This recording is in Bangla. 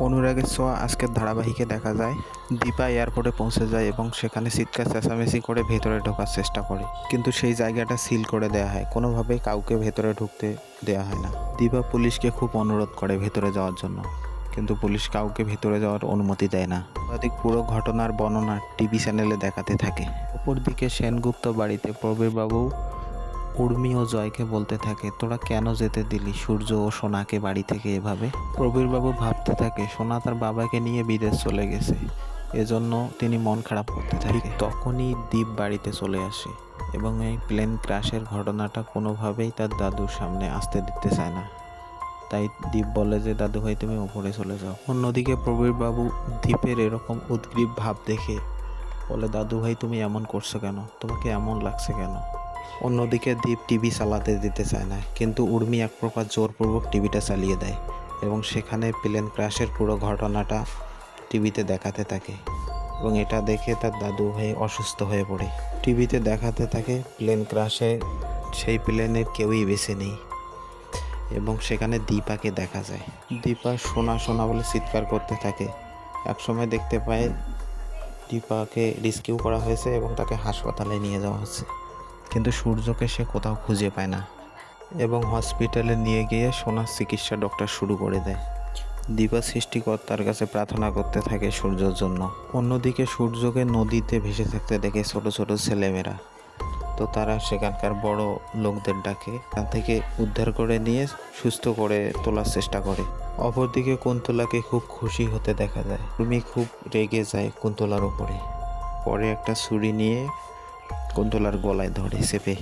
অনুরাগের ছোঁয়া আজকের ধারাবাহিকে দেখা যায়। দীপা এয়ারপোর্টে পৌঁছে যায় এবং সেখানে চিৎকার চেঁচামেচি করে ভেতরে ঢোকার চেষ্টা করে। কিন্তু সেই জায়গাটা সিল করে দেওয়া হয়। কোনোভাবেই কাউকে ভেতরে ঢুকতে দেওয়া হয় না। দীপা পুলিশকে খুব অনুরোধ করে ভেতরে যাওয়ার জন্য। কিন্তু পুলিশ কাউকে ভেতরে যাওয়ার অনুমতি দেয় না। সাংবাদিক পুরো ঘটনার বর্ণনা টিভি চ্যানেলে দেখাতে থাকে। অপরদিকে সেনগুপ্ত বাড়িতে প্রবীরবাবু উর্মি ও জয়কে বলতে থাকে, তোরা কেন যেতে দিলি? সূর্য ও সোনাকে বাড়ি থেকে এভাবে? প্রবীরবাবু ভাবতে থাকে, সোনা তার বাবাকে নিয়ে বিদেশ চলে গেছে। এজন্য তিনি মন খারাপ করতে থাকে। তখনই দ্বীপ বাড়িতে চলে আসে এবং এই প্লেন ক্র্যাশের ঘটনাটা কোনোভাবেই তার দাদুর সামনে আসতে দিতে চায় না। তাই দ্বীপ বলে যে, দাদু ভাই, তুমি উপরে চলে যাও। অন্যদিকে প্রবীরবাবু দ্বীপের এরকম উদ্গ্রীব ভাব দেখে বলে, দাদু ভাই, তুমি এমন করছ কেন? তোমাকে এমন লাগছে কেন? অন্যদিকে দ্বীপ টিভি চালাতে দিতে চায় না, কিন্তু উর্মি এক প্রকার জোরপূর্বক টিভিটা চালিয়ে দেয় এবং সেখানে প্লেন ক্র্যাশের পুরো ঘটনাটা টিভিতে দেখাতে থাকে এবং এটা দেখে তার দাদু ভাই অসুস্থ হয়ে পড়ে। টিভিতে দেখাতে থাকে প্লেন ক্র্যাশে সেই প্লেনের কেউই বেছে নেই এবং সেখানে দীপাকে দেখা যায়। দীপা সোনা সোনা বলে চিৎকার করতে থাকে। একসময় দেখতে পায় দীপাকে রেস্কিউ করা হয়েছে এবং তাকে হাসপাতালে নিয়ে যাওয়া হচ্ছে। কিন্তু সূর্যকে সে কোথাও খুঁজে পায় না এবং হসপিটালে নিয়ে গিয়ে সোনার চিকিৎসা ডক্টর শুরু করে দেয়। দীপা সৃষ্টিকর্তার কাছে প্রার্থনা করতে থাকে সূর্যর জন্য। অন্যদিকে সূর্যকে নদীতে ভেসে থাকতে দেখে ছোট ছোট ছেলেমেয়েরা। তো তারা সেখানকার বড় লোকদের ডাকে। তা থেকে উদ্ধার করে নিয়ে সুস্থ করে তোলার চেষ্টা করে। অপরদিকে কুন্তলাকে খুব খুশি হতে দেখা যায়। রুমি খুব রেগে যায় কুন্তলার উপরে। পরে একটা ছুরি নিয়ে কুন্তলার গলায় ধরে চেপে